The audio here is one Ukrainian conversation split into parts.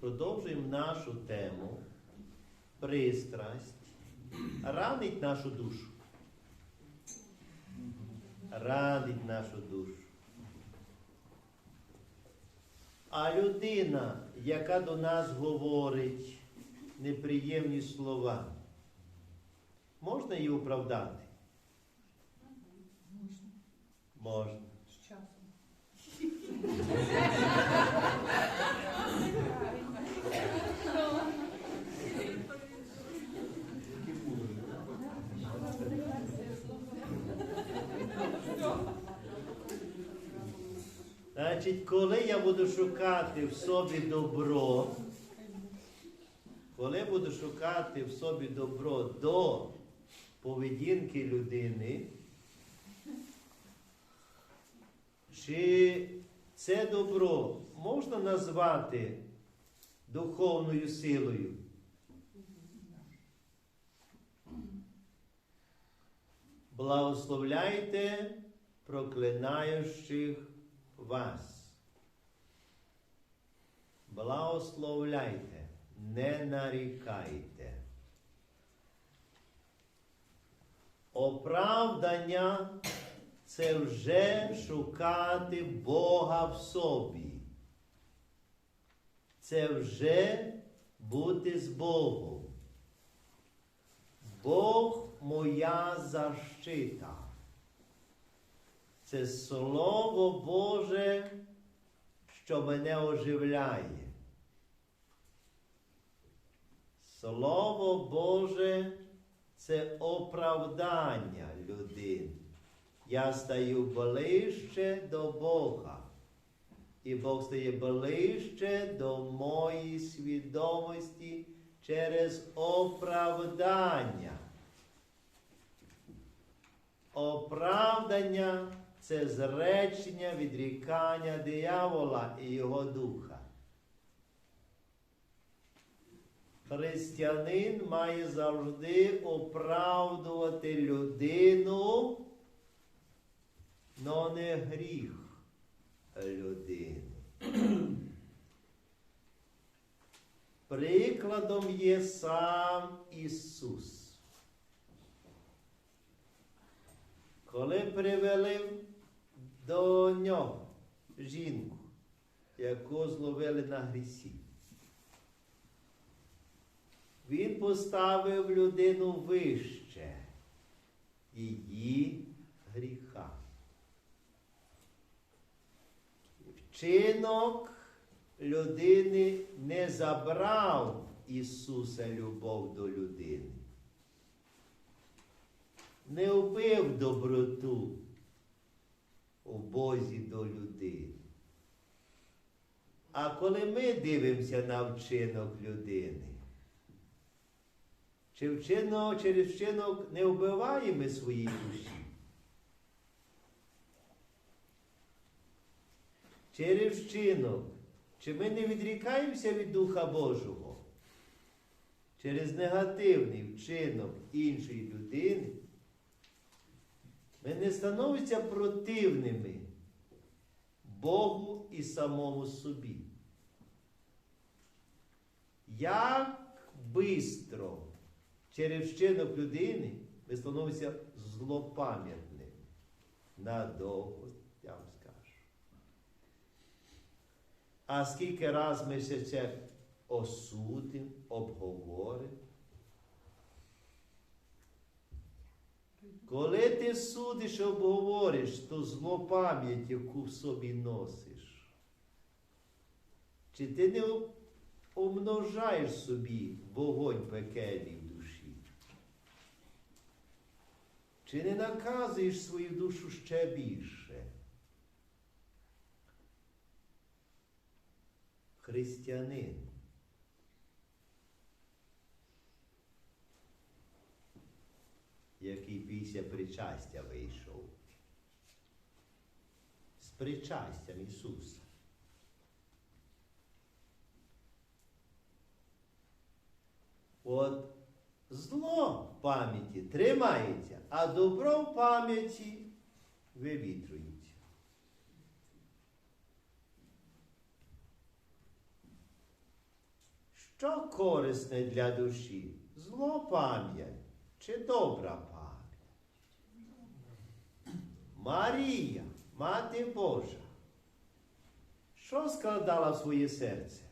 продовжуємо нашу тему пристрасть ранить нашу душу. Ранить нашу душу. А людина, яка до нас говорить неприємні слова, можна її оправдати? Можна. Можна. З часом. Значить, коли я буду шукати в собі добро, коли буду шукати в собі добро до поведінки людини, чи це добро можна назвати духовною силою? Благословляйте проклинаючих вас. Благословляйте, не нарікайте. Оправдання це вже шукати Бога в собі. Це вже бути з Богом. Бог моя защита. Це Слово Боже, що мене оживляє. Слово Боже це оправдання людини. Я стаю ближче до Бога. І Бог стає ближче до моєї свідомості через оправдання. Оправдання це зречення відрікання диявола і його духа. Християнин має завжди оправдувати людину, но не гріх людини. Прикладом є сам Ісус. Коли привели до нього жінку, яку зловили на грісі, він поставив людину вище її гріха. Вчинок людини не забрав Ісуса любов до людини. Не вбив доброту у Бозі до людини. А коли ми дивимося на вчинок людини, чи вчинок, через вчинок не вбиваємо свої душі? Через вчинок, чи ми не відрікаємося від Духа Божого? Через негативний вчинок іншої людини ми не становимося противними Богу і самому собі. Як бистро через вчинок людини ми становимося злопам'ятними. Надовго, я вам скажу. А скільки раз ми ще це осудимо, обговоримо? Коли ти судиш і обговориш ту злопам'ять, яку в собі носиш, чи ти не умножаєш собі вогонь пекельний в душі? Чи не наказуєш свою душу ще більше? Християнин. Який після причастя вийшов. З причастям Ісуса. От зло в пам'яті тримається, а добро в пам'яті вивітрюється. Що корисне для душі? Зло пам'ять чи добра пам'ять? Марія, Мати Божа, що складала в своє серце?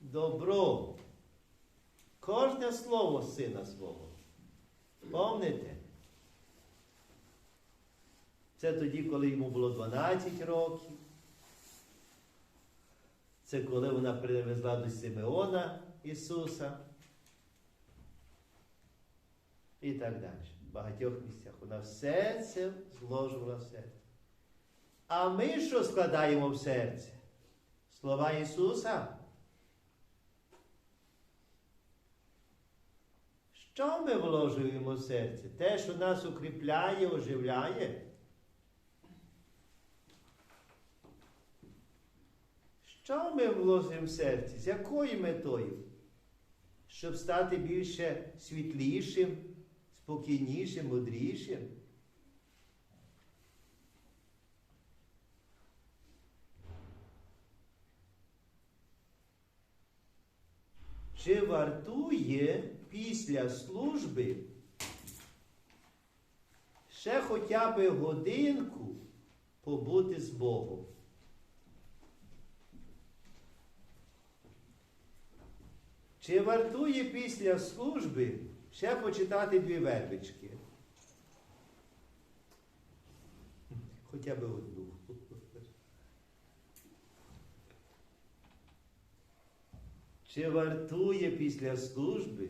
Добро. Кожне слово сина свого. Помните? Це тоді, коли йому було 12 років. Це коли вона привезла до Симеона Ісуса. І так далі. В багатьох місцях. Вона все це зложувала в серце. А ми що складаємо в серце? Слова Ісуса? Що ми вложуємо в серце? Те, що нас укріпляє, оживляє? Що ми вложимо в серце? З якою метою? Щоб стати більше світлішим, спокійнішим, мудрішим? Чи вартує після служби ще хоча б годинку побути з Богом? Чи вартує після служби ще почитати дві вербички? Хоча б одну. Чи вартує після служби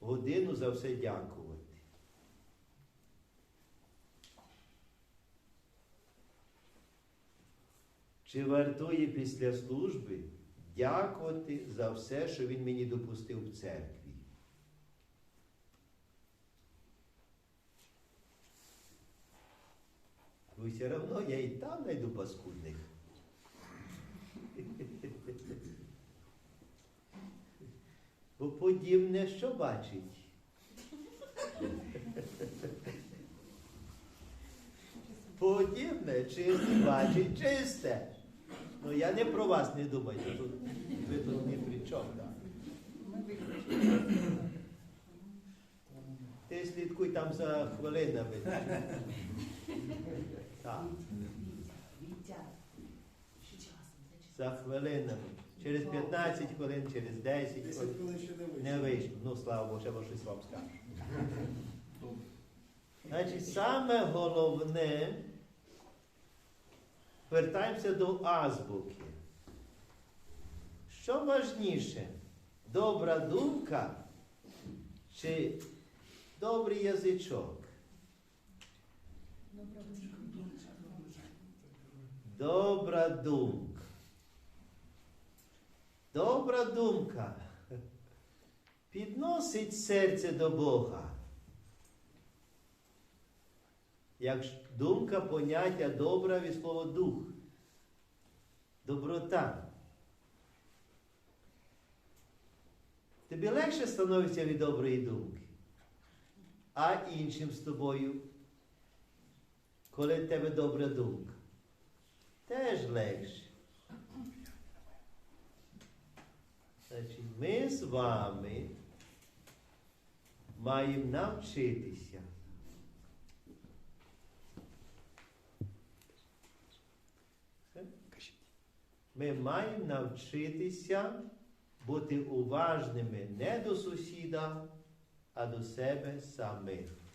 годину за все дякувати? Чи вартує після служби дякувати за все, що він мені допустив в церкві? Все одно я і там знайду паскудних. Бо подібне що бачить? Подібне чисте бачить чисте. Ну я не про вас не думаю, тут, ви тут ні при чому. Да? Ти слідкуй там за хвилинами. Так, за хвилинами. Через 15 хвилин, через 10 10 хвилин. ще не вийшло. Не вийшло. Ну, слава Богу, треба щось вам скажу. Значить, саме головне, вертаємося до азбуки. Що важніше? Добра думка чи добрий язичок? Добра думка. Добра думка підносить серце до Бога. Як думка поняття добра від слова дух, доброта. Тобі легше становиться від доброї думки, а іншим з тобою, коли в тебе добра думка, теж легше. Значить, ми з вами маємо навчитися. Ми маємо навчитися бути уважними не до сусіда, а до себе самих.